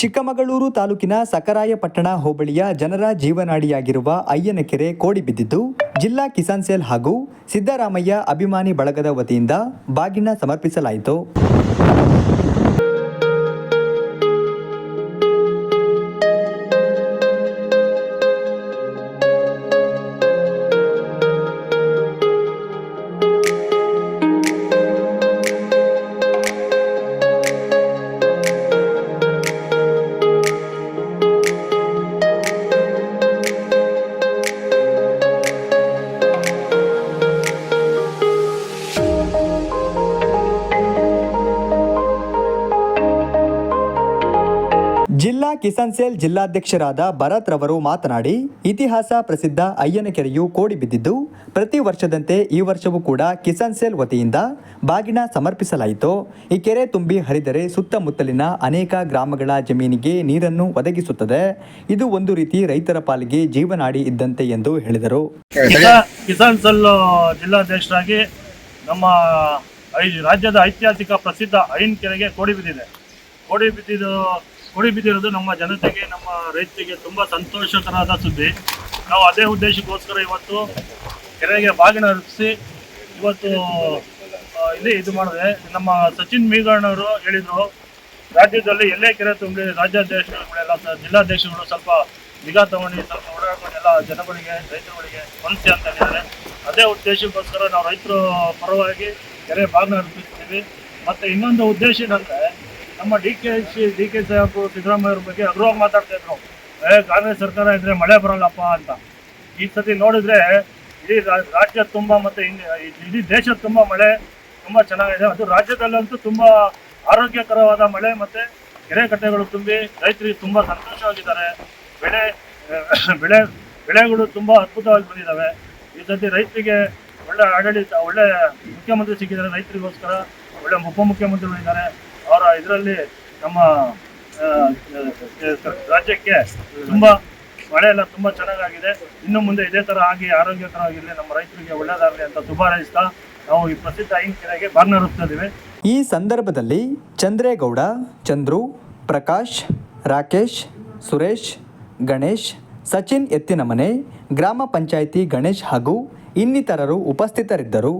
ಚಿಕ್ಕಮಗಳೂರು ತಾಲೂಕಿನ ಸಕರಾಯಪಟ್ಟಣ ಹೋಬಳಿಯ ಜನರ ಜೀವನಾಡಿಯಾಗಿರುವ ಅಯ್ಯನಕೆರೆ ಕೋಡಿ ಬಿದ್ದಿದ್ದು, ಜಿಲ್ಲಾ ಕಿಸಾನ್ ಸೇಲ್ ಹಾಗೂ ಸಿದ್ದರಾಮಯ್ಯ ಅಭಿಮಾನಿ ಬಳಗದ ವತಿಯಿಂದ ಬಾಗಿನ ಸಮರ್ಪಿಸಲಾಯಿತು. ಜಿಲ್ಲಾ ಕಿಸಾನ್ ಸೇಲ್ ಜಿಲ್ಲಾಧ್ಯಕ್ಷರಾದ ಭರತ್ ರವರು ಮಾತನಾಡಿ ಇತಿಹಾಸ ಪ್ರಸಿದ್ಧ ಅಯ್ಯನಕೆರೆಯು ಕೋಡಿ ಬಿದ್ದಿದ್ದು ಪ್ರತಿ ವರ್ಷದಂತೆ ಈ ವರ್ಷವೂ ಕೂಡ ಕಿಸಾನ್ ಸೇಲ್ ವತಿಯಿಂದ ಬಾಗಿನ ಸಮರ್ಪಿಸಲಾಯಿತು. ಈ ಕೆರೆ ತುಂಬಿ ಹರಿದರೆ ಸುತ್ತಮುತ್ತಲಿನ ಅನೇಕ ಗ್ರಾಮಗಳ ಜಮೀನಿಗೆ ನೀರನ್ನು ಒದಗಿಸುತ್ತದೆ. ಇದು ಒಂದು ರೀತಿ ರೈತರ ಪಾಲಿಗೆ ಜೀವನಾಡಿ ಇದ್ದಂತೆ ಎಂದು ಹೇಳಿದರು. ಕಿಸಾ- ಕಿಸಾನ್ ಸೆಲ್ ಜಿಲ್ಲಾಧ್ಯಕ್ಷರಾಗಿ ನಮ್ಮ ರಾಜ್ಯದ ಐತಿಹಾಸಿಕ ಪ್ರಸಿದ್ಧ ಅಯ್ಯನ ಕೆರೆಗೆ ಕೋಡಿ ಬಿದ್ದಿದೆ. ಕೋಡಿ ಬಿದ್ದಿದ್ದು ಕೋಡಿ ಬಿದ್ದಿರೋದು ನಮ್ಮ ಜನತೆಗೆ, ನಮ್ಮ ರೈತರಿಗೆ ತುಂಬ ಸಂತೋಷಕರಾದ ಸುದ್ದಿ. ನಾವು ಅದೇ ಉದ್ದೇಶಕ್ಕೋಸ್ಕರ ಇವತ್ತು ಕೆರೆಗೆ ಬಾಗಿನ ಅರ್ಪಿಸಿ ಇವತ್ತು ಇಲ್ಲಿ ಇದು ಮಾಡಿದೆ. ನಮ್ಮ ಸಚಿನ್ ಮೀಗಣ್ಣವರು ಹೇಳಿದರು, ರಾಜ್ಯದಲ್ಲಿ ಎಲ್ಲೇ ಕೆರೆ ತುಂಬಿ ರಾಜ್ಯಾಧ್ಯಕ್ಷಗಳೆಲ್ಲ ಜಿಲ್ಲಾಧ್ಯಕ್ಷಗಳು ಸ್ವಲ್ಪ ನಿಗಾ ತಗೊಂಡು, ಸ್ವಲ್ಪ ಓಡಾಡ್ಕೊಂಡು ಎಲ್ಲ ಜನಗಳಿಗೆ, ರೈತರುಗಳಿಗೆ ಸ್ಪಂದಿಸಿ ಅಂತ ಹೇಳಿದ್ದಾರೆ. ಅದೇ ಉದ್ದೇಶಕ್ಕೋಸ್ಕರ ನಾವು ರೈತರು ಪರವಾಗಿ ಕೆರೆ ಭಾಗನ ಅರ್ಪಿಸ್ತೀವಿ ಮತ್ತು ಇನ್ನೊಂದು ಉದ್ದೇಶ ಏನಂದರೆ ನಮ್ಮ D K C, D K Saheb, Siddaramaiah ಅವ್ರ ಬಗ್ಗೆ ಅಗ್ರವಾಗಿ ಮಾತಾಡ್ತಾ ಇದ್ರು. ಏ, ಕಾಂಗ್ರೆಸ್ ಸರ್ಕಾರ ಇದ್ರೆ ಮಳೆ ಬರಲ್ಲಪ್ಪ ಅಂತ. ಈ ಸತಿ ನೋಡಿದ್ರೆ ಇಡೀ ರಾಜ್ಯ ತುಂಬ ಮತ್ತು ಇಡೀ ದೇಶ ತುಂಬ ಮಳೆ, ತುಂಬ ಚೆನ್ನಾಗಿದೆ. ಅದು ರಾಜ್ಯದಲ್ಲಂತೂ ತುಂಬ ಆರೋಗ್ಯಕರವಾದ ಮಳೆ ಮತ್ತು ಕೆರೆ ಕಟ್ಟೆಗಳು ತುಂಬಿ ರೈತರಿಗೆ ತುಂಬ ಸಂತೋಷವಾಗಿದ್ದಾರೆ. ಬೆಳೆ ಬೆಳೆ, ಬೆಳೆಗಳು ತುಂಬ ಅದ್ಭುತವಾಗಿ ಬಂದಿದ್ದಾವೆ. ಈ ಸತಿ ರೈತರಿಗೆ ಒಳ್ಳೆ ಆಡಳಿತ, ಒಳ್ಳೆ ಮುಖ್ಯಮಂತ್ರಿ ಸಿಕ್ಕಿದ್ದಾರೆ ರೈತರಿಗೋಸ್ಕರ. ಒಳ್ಳೆ ಉಪಮುಖ್ಯಮಂತ್ರಿಗಳಿದ್ದಾರೆ ಅವರ ಇದರಲ್ಲಿ ನಮ್ಮ ರಾಜ್ಯಕ್ಕೆ ತುಂಬ ಮಳೆ ಎಲ್ಲ ತುಂಬ ಚೆನ್ನಾಗಾಗಿದೆ. ಇನ್ನು ಮುಂದೆ ಇದೇ ಥರ ಆಗಿ ಆರೋಗ್ಯಕರವಾಗಿರಲಿ, ನಮ್ಮ ರೈತರಿಗೆ ಒಳ್ಳೆಯದಾಗಲಿ ಅಂತ ಶುಭ ಹಾರೈಸ್ತಾ ನಾವು ಈ ಪ್ರಸಿದ್ಧ ಐನ್ ಕೆರೆಗೆ ಈ ಸಂದರ್ಭದಲ್ಲಿ ಚಂದ್ರೇಗೌಡ, ಚಂದ್ರು, ಪ್ರಕಾಶ್, ರಾಕೇಶ್, ಸುರೇಶ್, ಗಣೇಶ್, ಸಚಿನ್ ಎತ್ತಿನಮನೆ, ಗ್ರಾಮ ಪಂಚಾಯಿತಿ ಗಣೇಶ್ ಹಾಗೂ ಇನ್ನಿತರರು ಉಪಸ್ಥಿತರಿದ್ದರು.